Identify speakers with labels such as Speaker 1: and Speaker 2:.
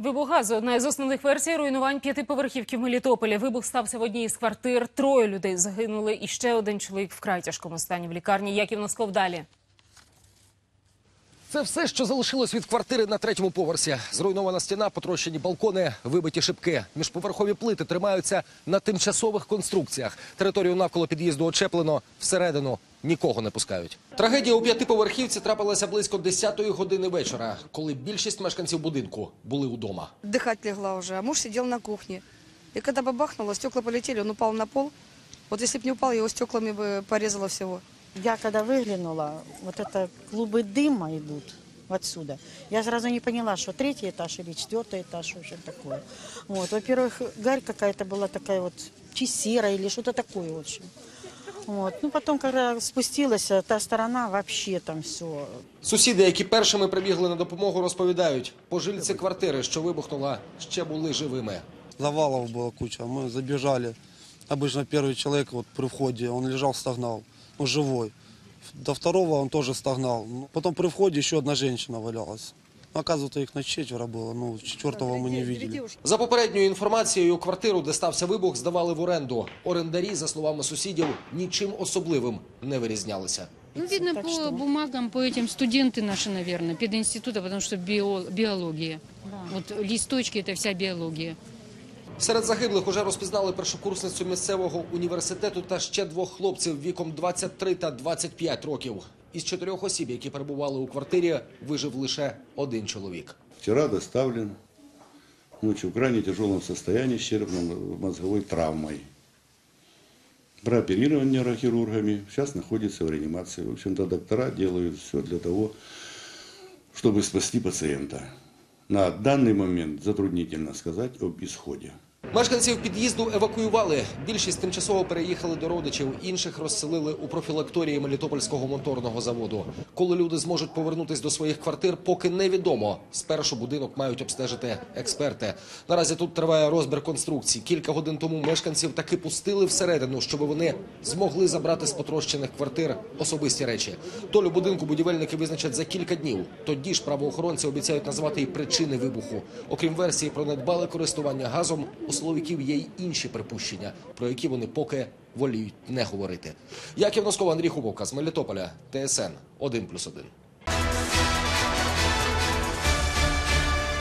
Speaker 1: Вибух газу – одна із основних версій руйнувань п'ятиповерхівки в Мелітополі. Вибух стався в одній із квартир. Троє людей загинули, і ще один чоловік вкрай тяжкому стані в лікарні. Яків Носков далі.
Speaker 2: Це все, що залишилось від квартири на третьому поверсі. Зруйнована стіна, потрощені балкони, вибиті шибки. Міжповерхові плити тримаються на тимчасових конструкціях. Територію навколо під'їзду очеплено, всередину нікого не пускають. Трагедія у п'ятиповерхівці трапилася близько 10-ї години вечора, коли більшість мешканців будинку були удома.
Speaker 3: Отдыхать легла уже, а муж сидел на кухне. И когда бабахнуло, стекла полетели, он упал на пол. Вот если бы не упал, его стеклами бы порезало всего.
Speaker 4: Я когда выглянула, вот это клубы дыма идут отсюда. Я сразу не поняла, что третий этаж или четвертый этаж, что вообще такое. Вот, во-первых, гарь какая-то была такая вот, чи серая или что-то такое, в общем. Вот. Ну, потом, когда спустилась, а та сторона, вообще там все.
Speaker 2: Сусіди, які першими прибігли на допомогу, розповідають, пожильці квартири, що вибухнула, ще були живими.
Speaker 5: Завалов была куча. Мы забежали. Обычно первый человек вот при входе, он лежал, стогнал. Ну, живой. До второго он тоже стогнал. Ну, Потом при входе еще одна женщина валялась. Ну, Оказывается, их на четверо было. Ну, четвертого мы не
Speaker 3: Две
Speaker 5: видели.
Speaker 3: девушки.
Speaker 2: За попередньою інформацією, квартиру, де стався вибух, здавали в оренду. Орендарі, за словами сусідів, нічим особливим не вирізнялися.
Speaker 6: Ну, видно
Speaker 4: Так
Speaker 6: по
Speaker 4: что?
Speaker 6: бумагам, по этим студенты наши, наверное, пединститута, потому что био- биология. Вот листочки – это вся биология.
Speaker 2: Серед загиблих уже розпізнали першокурсницю місцевого університету та ще двох хлопців віком 23 та 25 років. Із чотирьох осіб, які перебували у квартирі, вижив лише один чоловік.
Speaker 7: Вчера доставлен ночью в крайне тяжелом состоянии с черепно-мозговой травмой. Прооперирован нейрохирургами, сейчас находится в реанимации. В общем-то, доктора делают все для того, чтобы спасти пациента. На данный момент затруднительно сказать об исходе.
Speaker 2: Мешканців під'їзду евакуювали. Більшість тимчасово переїхали до родичів, інших розселили у профілакторії Мелітопольського моторного заводу. Коли люди зможуть повернутись до своїх квартир, поки невідомо. Спершу будинок мають обстежити експерти. Наразі тут триває розбір конструкцій. Кілька годин тому мешканців таки пустили всередину, щоб вони змогли забрати з потрощених квартир особисті речі. Долю будинку будівельники визначать за кілька днів. Тоді ж правоохоронці обіцяють назвати і причини вибуху. Окрім версії про недбале користування газом, у силовиків є й інші припущення, про які вони поки воліють не говорити. Яків Носков, Андрій Хубовка з Мелітополя, ТСН 1+,1.